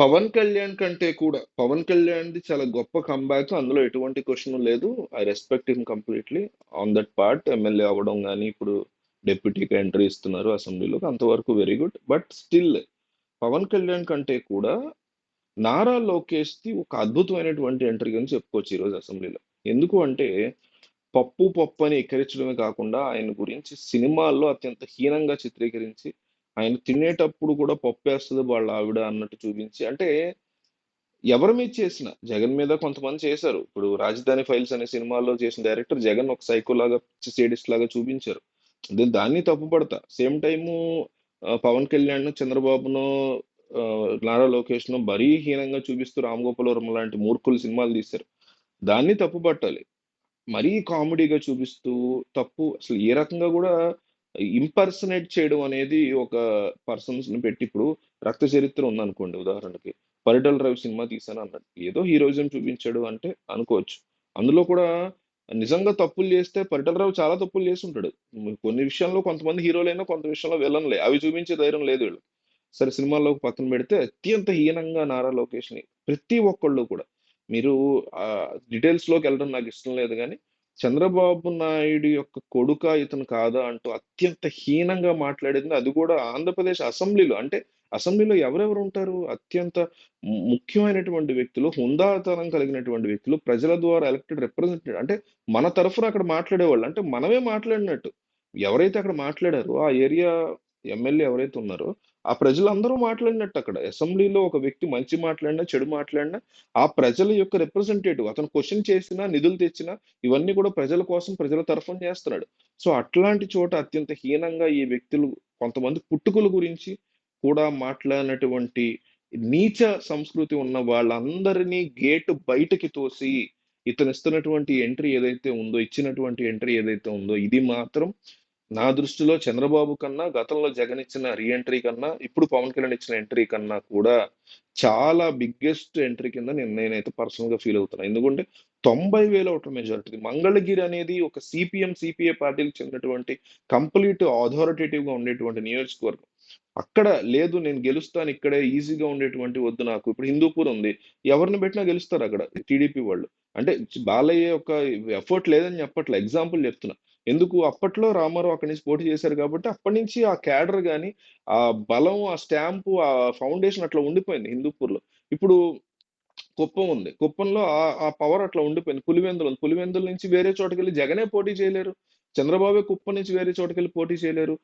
పవన్ కళ్యాణ్ కంటే కూడా పవన్ కళ్యాణ్‌ది చాలా గొప్ప కంబ్యాక్ అందులో ఎటువంటి క్వశ్చన్ లేదు. I respect him completely on that part. MLA అవ్వడం కానీ ఇప్పుడు డెప్యూటీగా ఎంట్రీ ఇస్తున్నారు అసెంబ్లీలోకి. అంతవరకు very good. But still Pawan Kalyan కంటే కూడా నారా లోకేష్‌ది ఒక అద్భుతమైనటువంటి ఎంట్రీ అని చెప్పుకోవచ్చు ఈరోజు అసెంబ్లీలో. ఎందుకు అంటే పప్పు, పప్పు అని ఎక్కిరించడమే కాకుండా ఆయన గురించి సినిమాల్లో అత్యంత హీనంగా చిత్రీకరించి, ఆయన తినేటప్పుడు కూడా పప్పేస్తుంది వాళ్ళ ఆవిడ అన్నట్టు చూపించి అంటే ఎవరి మీద చేసిన జగన్ మీద కొంతమంది చేశారు. ఇప్పుడు 'రాజధాని ఫైల్స్' అనే సినిమాలో చేసిన డైరెక్టర్ జగన్ ఒక సైకో లాగా సేడిస్ట్ లాగా చూపించారు. నేను దాన్ని తప్పుపడతా. సేమ్ టైము పవన్ కళ్యాణ్‌ను, చంద్రబాబును నారా లోకేష్‌ను మరీ హీనంగా చూపిస్తూ 'రామ్ గోపాల్ వర్మ' లాంటి మూర్ఖులు సినిమాలు తీశారు. దాన్ని తప్పు పట్టాలి మరీ కామెడీగా చూపిస్తూ తప్పు అసలు ఏ రకంగా కూడా ఇంపర్సనేట్ చేయడం అనేది ఒక పర్సన్స్‌ని పెట్టి ఇప్పుడు 'రక్త చరిత్ర' ఉందనుకోండి ఉదాహరణకి. పరిటల్ రవి' సినిమా తీశాను అన్నాడు. ఏదో హీరోయిజం చూపించాడు అంటే అనుకోవచ్చు. అందులో కూడా నిజంగా తప్పులు చేస్తే పరిటల్ రావు చాలా తప్పులు చేసి ఉంటాడు కొన్ని విషయాల్లో కొంతమంది హీరోలైనా, కొంత విషయంలో వెళ్ళనులే అవి చూపించే ధైర్యం లేదు వీళ్ళు సరే సినిమాల్లో పక్కన పెడితే అత్యంత హీనంగా నారా లోకేష్‌ని ప్రతి ఒక్కళ్ళు కూడా మీరు డీటెయిల్స్‌లోకి వెళ్ళడం నాకు ఇష్టం లేదు కానీ చంద్రబాబు నాయుడు యొక్క కొడుకా ఇతను కాదా అంటూ అత్యంత హీనంగా మాట్లాడింది. అది కూడా ఆంధ్రప్రదేశ్ అసెంబ్లీలో. అంటే అసెంబ్లీలో ఎవరెవరు ఉంటారు? అత్యంత ముఖ్యమైనటువంటి వ్యక్తులు, హుందాతనం కలిగినటువంటి వ్యక్తులు, ప్రజల ద్వారా ఎలక్టెడ్ రిప్రజెంటేటివ్ అంటే మన తరఫున అక్కడ మాట్లాడేవాళ్ళు. అంటే మనమే మాట్లాడినట్టు. ఎవరైతే అక్కడ మాట్లాడారో ఆ ఏరియా ఎమ్మెల్యే ఎవరైతే ఉన్నారో, ఆ ప్రజలందరూ మాట్లాడినట్టు అక్కడ. అసెంబ్లీలో ఒక వ్యక్తి మంచి మాట్లాడినా, చెడు మాట్లాడినా ఆ ప్రజల యొక్క రిప్రజెంటేటివ్. అతను క్వశ్చన్ చేసినా, నిధులు తెచ్చినా ఇవన్నీ కూడా ప్రజల కోసం, ప్రజల తరఫున చేస్తున్నాడు. సో, అట్లాంటి చోట అత్యంత హీనంగా ఈ వ్యక్తులు కొంతమంది పుట్టుకల గురించి కూడా మాట్లాడినటువంటి నీచ సంస్కృతి ఉన్న వాళ్ళందరినీ గేటు బయటకి తోసి, ఇతను ఇస్తున్నటువంటి ఎంట్రీ ఏదైతే ఉందో, ఇచ్చినటువంటి ఎంట్రీ ఏదైతే ఉందో, ఇది మాత్రం నా దృష్టిలో చంద్రబాబు కన్నా, గతంలో జగన్ ఇచ్చిన రీ ఎంట్రీ కన్నా, ఇప్పుడు పవన్ కళ్యాణ్ ఇచ్చిన ఎంట్రీ కన్నా కూడా చాలా బిగ్గెస్ట్ ఎంట్రీ కింద నేను నేనైతే పర్సనల్‌గా ఫీల్ అవుతున్నాను ఎందుకంటే 90,000 ఓట్ల మెజారిటీ. మంగళగిరి అనేది ఒక సిపిఎం సీపీఐ పార్టీకి చెందినటువంటి కంప్లీట్ అథారిటేటివ్‌గా ఉండేటువంటి నియోజకవర్గం. అక్కడ లేదు నేను గెలుస్తాను ఇక్కడే ఈజీగా ఉండేటువంటి వద్దు నాకు. ఇప్పుడు హిందూపూర్ ఉంది. ఎవరిని పెట్టినా గెలుస్తారు అక్కడ టీడీపీ వాళ్ళు. అంటే బాలయ్య యొక్క ఎఫర్ట్ లేదని చెప్పట్లే. ఎగ్జాంపుల్ చెప్తున్నా. ఎందుకు అప్పట్లో రామారావు అక్కడి నుంచి పోటీ చేశారు కాబట్టి అప్పటినుంచి ఆ క్యాడర్ కానీ ఆ బలం, ఆ స్టాంపు, ఆ ఫౌండేషన్ అట్లా ఉండిపోయింది హిందూపూర్‌లో. ఇప్పుడు కుప్పం ఉంది. కుప్పంలో ఆ ఆ పవర్ అట్లా ఉండిపోయింది. పులివెందులు ఉంది. పులివెందుల నుంచి వేరే చోటకెళ్ళి జగనే పోటీ చేయలేరు. చంద్రబాబు కుప్ప నుంచి వేరే చోటకెళ్ళి పోటీ చేయలేరు.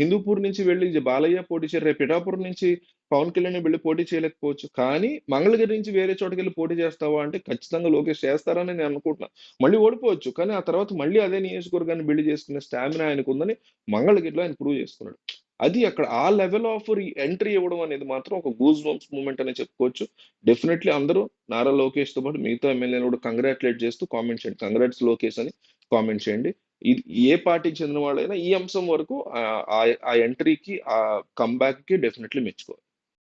హిందూపూర్ నుంచి వెళ్ళి బాలయ్య పోటీ చేయరు. రేపు పిఠాపురం నుంచి పవన్ కళ్యాణ్ వెళ్ళి పోటీ చేయలేకపోవచ్చు. కానీ మంగళగిరి నుంచి వేరే చోటకెళ్ళి పోటీ చేస్తావా అంటే ఖచ్చితంగా లోకేష్ చేస్తారని నేను అనుకుంటున్నాను మళ్ళీ ఓడిపోవచ్చు. కానీ ఆ తర్వాత మళ్ళీ అదే నియోజకవర్గాన్ని బిల్డ్ చేసుకునే స్టామినా ఆయనకు ఉందని మంగళగిరిలో ఆయన ప్రూవ్ చేసుకున్నాడు. అది అక్కడ ఆ లెవెల్ ఆఫ్ ఎంట్రీ ఇవ్వడం అనేది మాత్రం ఒక గూజ్ బంప్స్ మూమెంట్ అనే చెప్పుకోవచ్చు. డెఫినెట్లీ అందరూ నారా లోకేష్‌తో పాటు మిగతా ఎమ్మెల్యేలు కూడా కంగ్రాచ్యులేట్ చేస్తూ కామెంట్ చేయండి. కంగ్రాట్స్ లోకేష్ అని కామెంట్ చేయండి. ఇది ఏ పార్టీకి చెందిన వాళ్ళైనా ఈ అంశం వరకు ఆ ఎంట్రీకి, ఆ కంబ్యాక్కి డెఫినెట్లీ మెచ్చుకోవాలి.